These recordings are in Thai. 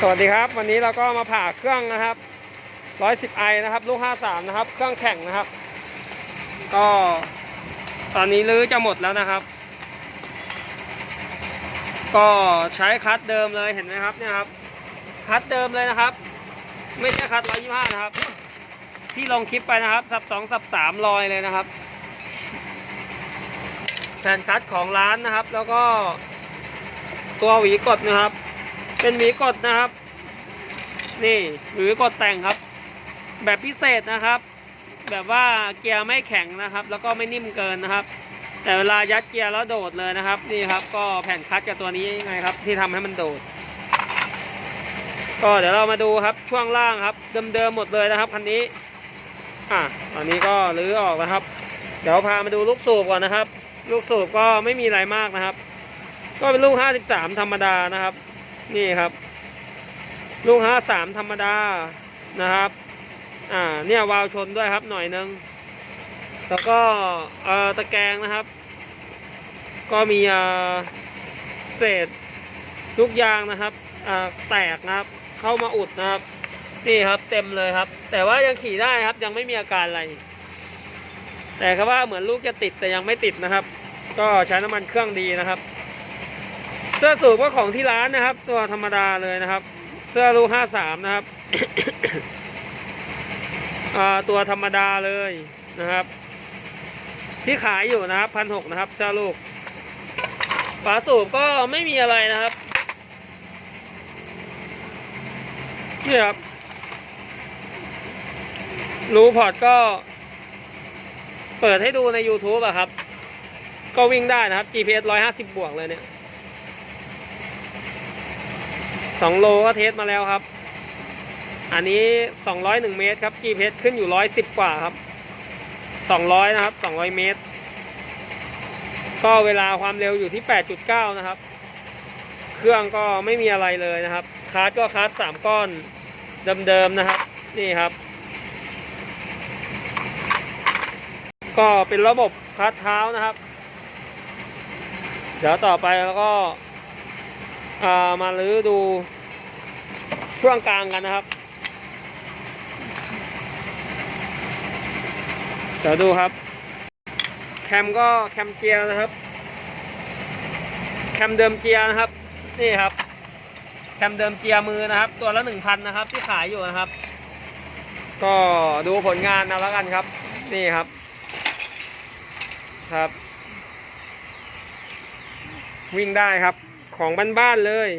สวัสดีครับ วันนี้เราก็มาผ่าเครื่องนะครับ110ไอนะครับ ลูก 53 นะครับ เครื่องแข่งนะครับ ก็ตอนนี้รื้อจะหมดแล้วนะครับ ก็ใช้คัดเดิมเลยเห็นไหมครับเนี่ยครับ คัดเดิมเลยนะครับ ไม่ใช่คัด125 นะครับ ที่ลงคลิปไปนะครับ สับสองสับสามลอยเลยนะครับแผ่นคัดของร้านนะครับ แล้วก็ตัวหวีกดนะครับ เป็นหวีกดนะครับ นี่หวีกดแต่งครับ แบบพิเศษนะครับ แบบว่าเกียร์ไม่แข็งนะครับ แล้วก็ไม่นิ่มเกินนะครับ แต่เวลายัดเกียร์แล้วโดดเลยนะครับ นี่ครับ ก็แผ่นคัดกับตัวนี้ยังไงครับ ที่ทำให้มันโดด ก็เดี๋ยวเรามาดูครับช่วงล่างครับ เดิมๆหมดเลยนะครับคันนี้ อะตอนนี้ก็รื้อออกนะครับ เดี๋ยวพามาดูลูกสูบก่อนนะครับ ลูกสูบก็ไม่มีอะไรมากนะครับ ก็เป็นลูก 53 ธรรมดานะครับ นี่ครับ ลูก53ธรรมดานะครับ อ่า เนี่ยวาล์วชนด้วยครับหน่อยนึง แล้วก็เอ่อตะแกรงนะครับ ก็มีเอ่อเศษลูกยางนะครับอ่าแตกนะครับ เข้ามาอุดนะครับ นี่ครับเต็มเลยครับ แต่ว่ายังขี่ได้ครับ ยังไม่มีอาการอะไร แต่ครับว่าเหมือนลูกจะติดแต่ยังไม่ติดนะครับ ก็ใช้น้ำมันเครื่องดีนะครับ เสื้อสูบก็ของที่ร้านนะครับ ตัวธรรมดาเลยนะครับ เสื้อลูห้าสามนะครับตัวธรรมดาเลยนะครับ ที่ขายอยู่นะครับพันหกนะครับเสื้อลูกฝาสูบก็ไม่มีอะไรนะครับนี่ครับรูพอร์ตก็ เปิดให้ดูใน YouTube อะครับ ก็วิ่งได้นะครับ GPS 150 บวกเลยเนี่ย สองโลก็เทสมาแล้วครับ อันนี้สองร้อยหนึ่งเมตรครับ GPS ขึ้นอยู่ร้อยสิบกว่าครับสองร้อยนะครับสองร้อยเมตร ก็เวลาความเร็วอยู่ที่แปดจุดเก้านะครับ เครื่องก็ไม่มีอะไรเลยนะครับคาร์ดก็คาร์ดสามก้อนเดิมๆนะครับ นี่ครับ ก็เป็นระบบคาร์ดเท้านะครับ เดี๋ยวต่อไปแล้วก็ามาลื้อดู ช่วงกลางกันนะครับ เดี๋ยวดูครับ แคมก็แคมเกียร์นะครับ แคมเดิมเกียร์นะครับ นี่ครับ แคมเดิมเกียร์มือนะครับ ตัวละหนึ่งพันนะครับ ที่ขายอยู่นะครับ ก็ดูผลงานเอาแล้วกันครับ นี่ครับ ครับ วิ่งได้ครับ ของบ้านๆเลย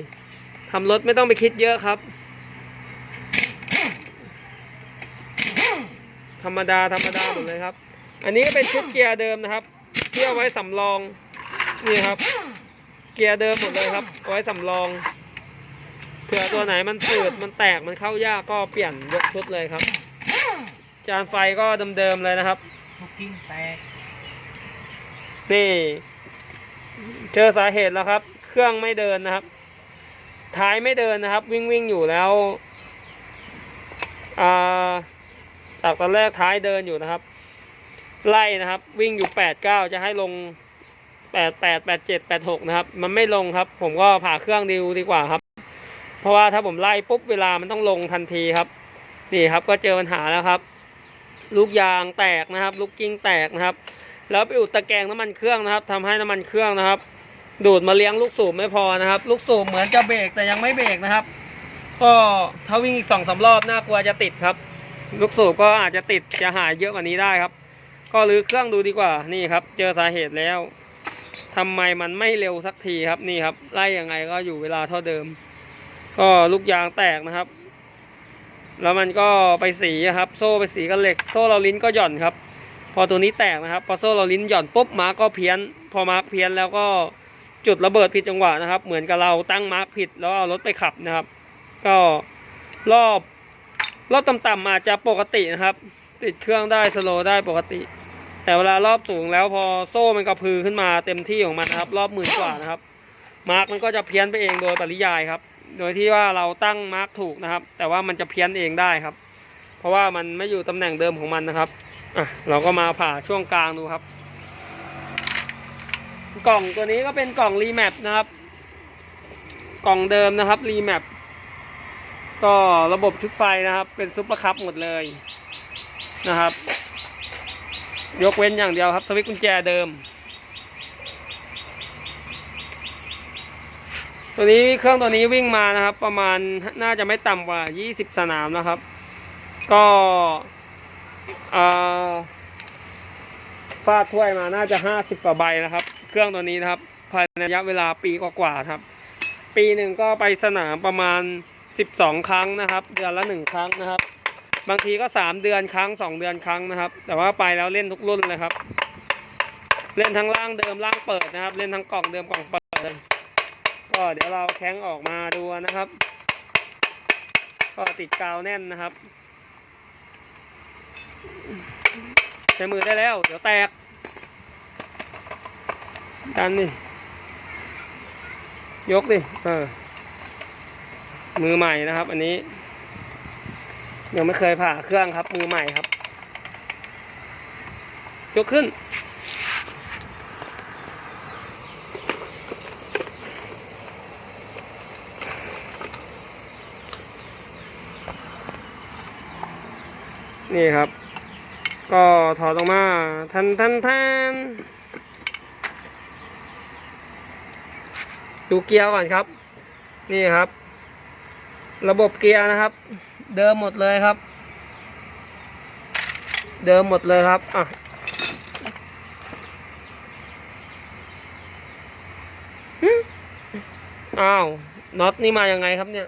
ทำรถไม่ต้องไปคิดเยอะครับ ธรรมดาธรรมดาหมดเลยครับ อันนี้ก็เป็นชุดเกียร์เดิมนะครับที่เอาไว้สำรองนี่ครับ เกียร์เดิมหมดเลยครับเอาไว้สำรองเผื่อตัวไหนมันฝืดมันแตกมันเข้ายากก็เปลี่ยนยกชุดเลยครับ จานไฟก็เดิมๆเลยนะครับลูกกิ้งแตกนี่เจอสาเหตุแล้วครับ เครื่องไม่เดินนะครับ ท้ายไม่เดินนะครับ วิ่งวิ่งอยู่แล้วอ่า จากตอนแรกท้ายเดินอยู่นะครับ ไล่นะครับ วิ่งอยู่แปดเก้าจะให้ลงแปดแปดแปดเจ็ดแปดหกนะครับ มันไม่ลงครับ ผมก็ผ่าเครื่องดิวดีกว่าครับ เพราะว่าถ้าผมไล่ปุ๊บเวลามันต้องลงทันทีครับ นี่ครับก็เจอปัญหาแล้วครับ ลูกยางแตกนะครับ ลูกกิ้งแตกนะครับ แล้วไปอุดตะแกรงน้ำมันเครื่องนะครับทำให้น้ำมันเครื่องนะครับ ดูดมาเลี้ยงลูกสูบไม่พอนะครับ ลูกสูบเหมือนจะเบรกแต่ยังไม่เบรกนะครับ ก็ถ้าวิ่งอีกสองสารอบน่ากลัวจะติดครับ ลูกสูบก็อาจจะติดจะหายเยอะกว่านี้ได้ครับ ก็รื้อเครื่องดูดีกว่านี่ครับ เจอสาเหตุแล้วทำไมมันไม่เร็วสักทีครับนี่ครับ ไล่ยังไงก็อยู่เวลาเท่าเดิม ก็ลูกยางแตกนะครับ แล้วมันก็ไปสีครับ โซ่ไปสีกับเหล็ก โซ่เราลิ้นก็หย่อนครับ พอตัวนี้แตกนะครับพอโซ่เราลิ้นหย่อนปุ๊บมาร์กก็เพี้ยน พอมาร์กเพี้ยนแล้วก็จุดระเบิดผิดจังหวะนะครับ เหมือนกับเราตั้งมาร์กผิดแล้วเอารถไปขับนะครับ ก็รอบ รอบต่ำๆอาจจะปกตินะครับ ติดเครื่องได้สโลว์ได้ปกติ แต่เวลารอบสูงแล้วพอโซ่มันกระพือขึ้นมาเต็มที่ของมันนะครับ รอบหมื่นกว่านะครับ มาร์กมันก็จะเพี้ยนไปเองโดยปริยายครับ โดยที่ว่าเราตั้งมาร์กถูกนะครับ แต่ว่ามันจะเพี้ยนเองได้ครับ เพราะว่ามันไม่อยู่ตำแหน่งเดิมของมันนะครับอะเราก็มาผ่าช่วงกลางดูครับ กล่องตัวนี้ก็เป็นกล่องรีแมปนะครับ กล่องเดิมนะครับรีแมป ก็ระบบชุดไฟนะครับ เป็นซุปเปอร์คัพหมดเลยนะครับ ยกเว้นอย่างเดียวครับ สวิตช์กุญแจเดิม ตัวนี้เครื่องตัวนี้วิ่งมานะครับ ประมาณน่าจะไม่ต่ำกว่า 20 สนามนะครับ ก็เอ่อฟาดถ้วยมาน่าจะ 50กว่าใบนะครับ เครื่องตัวนี้นะครับภายในระยะเวลาปีกว่าๆครับ ปีหนึ่งก็ไปสนามประมาณ 12 ครั้งนะครับ เดือนละหนึ่งครั้งนะครับ บางทีก็ 3 เดือนครั้ง 2 เดือนครั้งนะครับ แต่ว่าไปแล้วเล่นทุกรุ่นเลยครับ เล่นทั้งล่างเดิมล่างเปิดนะครับ เล่นทั้งกล่องเดิมกล่องเปิด ก็เดี๋ยวเราแข้งออกมาดูนะครับ ก็ติดกาวแน่นนะครับใช้มือได้แล้ว เดี๋ยวแตกดันดิยกดิเออ มือใหม่นะครับ อันนี้ ยังไม่เคยผ่าเครื่องครับ มือใหม่ครับ ยกขึ้น นี่ครับ ก็ถอดออกมา ทันทันทันดูเกียร์ก่อนครับ นี่ครับ ระบบเกียร์นะครับ เดิมหมดเลยครับ เดิมหมดเลยครับอะอ้าวน็อตนี่มายังไงครับเนี่ย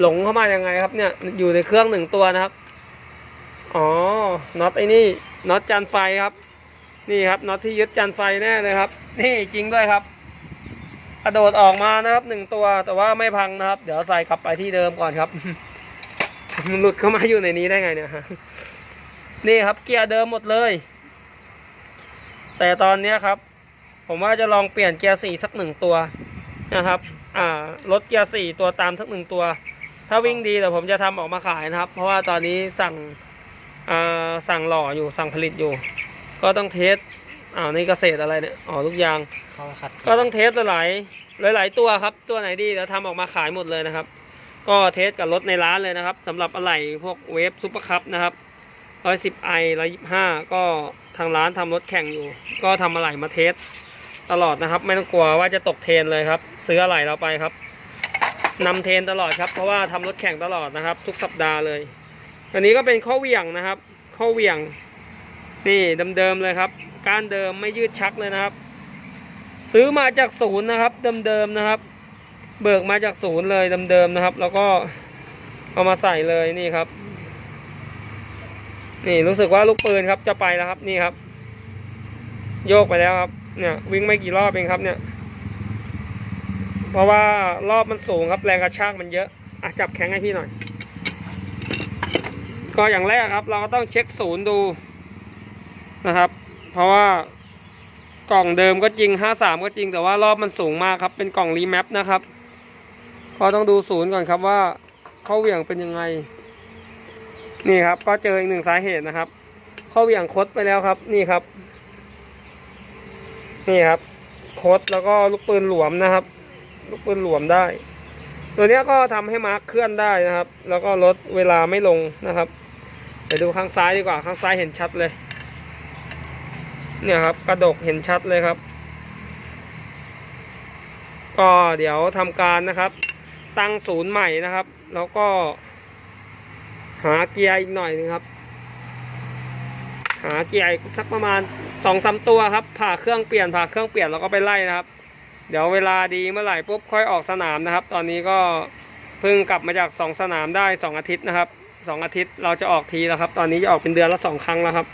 หลงเข้ามายังไงครับเนี่ย อยู่ในเครื่องหนึ่งตัวนะครับ อ๋อ น็อตไอ้นี่ น็อตจานไฟครับ นี่ครับ น็อตที่ยึดจานไฟแน่เลยครับ นี่จริงด้วยครับ กระโดดออกมานะครับหนึ่งตัวแต่ว่าไม่พังนะครับ เดี๋ยวใส่กลับไปที่เดิมก่อนครับหลุดเข้ามาอยู่ในนี้ได้ไงเนี่ยนี่ครับเกียร์เดิมหมดเลย แต่ตอนนี้ครับ ผมว่าจะลองเปลี่ยนเกียร์สี่สักหนึ่งตัวนะครับ อ่ารถเกียร์สี่ตัวตามสักหนึ่งตัว ถ้าวิ่งดีเดี๋ยวผมจะทำออกมาขายนะครับ เพราะว่าตอนนี้สั่งอ่าสั่งหล่ออยู่สั่งผลิตอยู่ ก็ต้องเทส อ้าวนี่เกษตรอะไรเนี่ยอ๋อลูกยาง เข้าขัดก็ต้องเทสหลายๆหลาย ๆ ตัวครับ ตัวไหนดีเดี๋ยวทำออกมาขายหมดเลยนะครับ ก็เทสกับรถในร้านเลยนะครับสำหรับอะไหล่พวกเวฟซุปเปอร์คัพนะครับร้อยสิบไอร้อยยี่ห้าก็ทางร้านทำรถแข่งอยู่ ก็ทำอะไหล่มาเทสตลอดนะครับ ไม่ต้องกลัวว่าจะตกเทรนเลยครับ ซื้ออะไหล่เราไปครับนำเทรนตลอดครับ เพราะว่าทำรถแข่งตลอดนะครับ ทุกสัปดาห์เลยอันนี้ก็เป็นข้อเหวี่ยงนะครับ ข้อเหวี่ยง นี่เดิมๆเลยครับ ก้านเดิมไม่ยืดชักเลยนะครับ ซื้อมาจากศูนย์นะครับ เดิมๆนะครับ เบิกมาจากศูนย์เลยเดิมๆนะครับ แล้วก็เอามาใส่เลยนี่ครับ นี่รู้สึกว่าลูกปืนครับจะไปแล้วครับนี่ครับ โยกไปแล้วครับ เนี่ย วิ่งไม่กี่รอบเองครับ เนี่ย เพราะว่ารอบมันสูงครับ แรงกระชากมันเยอะอะจับแข็งให้พี่หน่อยก็อย่างแรกครับ เราก็ต้องเช็คศูนย์ดูนะครับ เพราะว่ากล่องเดิมก็จริง 53 ก็จริงแต่ว่ารอบมันสูงมากครับ เป็นกล่องรีแมปนะครับ ก็ต้องดูศูนย์ก่อนครับว่าเข้าเหวี่ยงเป็นยังไง นี่ครับ ก็เจออีกหนึ่งสาเหตุนะครับ เข้าเหวี่ยงคดไปแล้วครับ นี่ครับ นี่ครับคดแล้วก็ลูกปืนหลวมนะครับ ลูกปืนหลวมได้ ตัวนี้ก็ทำให้มาร์คเคลื่อนได้นะครับ แล้วก็ลดเวลาไม่ลงนะครับเดี๋ยวดูข้างซ้ายดีกว่า ข้างซ้ายเห็นชัดเลย เนี่ยครับกระดกเห็นชัดเลยครับ ก็เดี๋ยวทำการนะครับ ตั้งศูนย์ใหม่นะครับ แล้วก็ หาเกียร์อีกหน่อยนึงครับ หาเกียร์อีกสักประมาณสองสามตัวครับ ผ่าเครื่องเปลี่ยนผ่าเครื่องเปลี่ยนแล้วก็ไปไล่นะครับ เดี๋ยวเวลาดีเมื่อไหร่ปุ๊บค่อยออกสนามนะครับ ตอนนี้ก็เพิ่งกลับมาจากสองสนามได้สองอาทิตย์นะครับสองอาทิตย์เราจะออกทีแล้วครับ ตอนนี้จะออกเป็นเดือนละสองครั้งแล้วครับ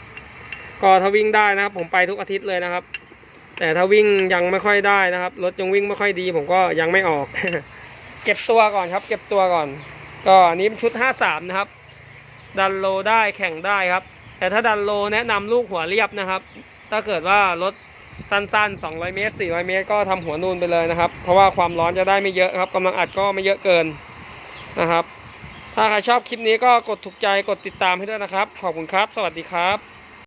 ก็ถ้าวิ่งได้นะครับ ผมไปทุกอาทิตย์เลยนะครับ แต่ถ้าวิ่งยังไม่ค่อยได้นะครับ รถยังวิ่งไม่ค่อยดี ผมก็ยังไม่ออก เก็บตัวก่อนครับ เก็บตัวก่อน ก็อันนี้เป็นชุด 53 นะครับ ดันโลได้แข่งได้ครับ แต่ถ้าดันโลแนะนำลูกหัวเรียบนะครับ ถ้าเกิดว่ารถสั้นๆ 200 เมตร 400 เมตร ก็ทำหัวนูนไปเลยนะครับ เพราะว่าความร้อนจะได้ไม่เยอะครับกำลังอัดก็ไม่เยอะเกินนะครับ ถ้าใครชอบคลิปนี้ก็กดถูกใจ กดติดตามให้ด้วยนะครับ ขอบคุณครับ สวัสดีครับ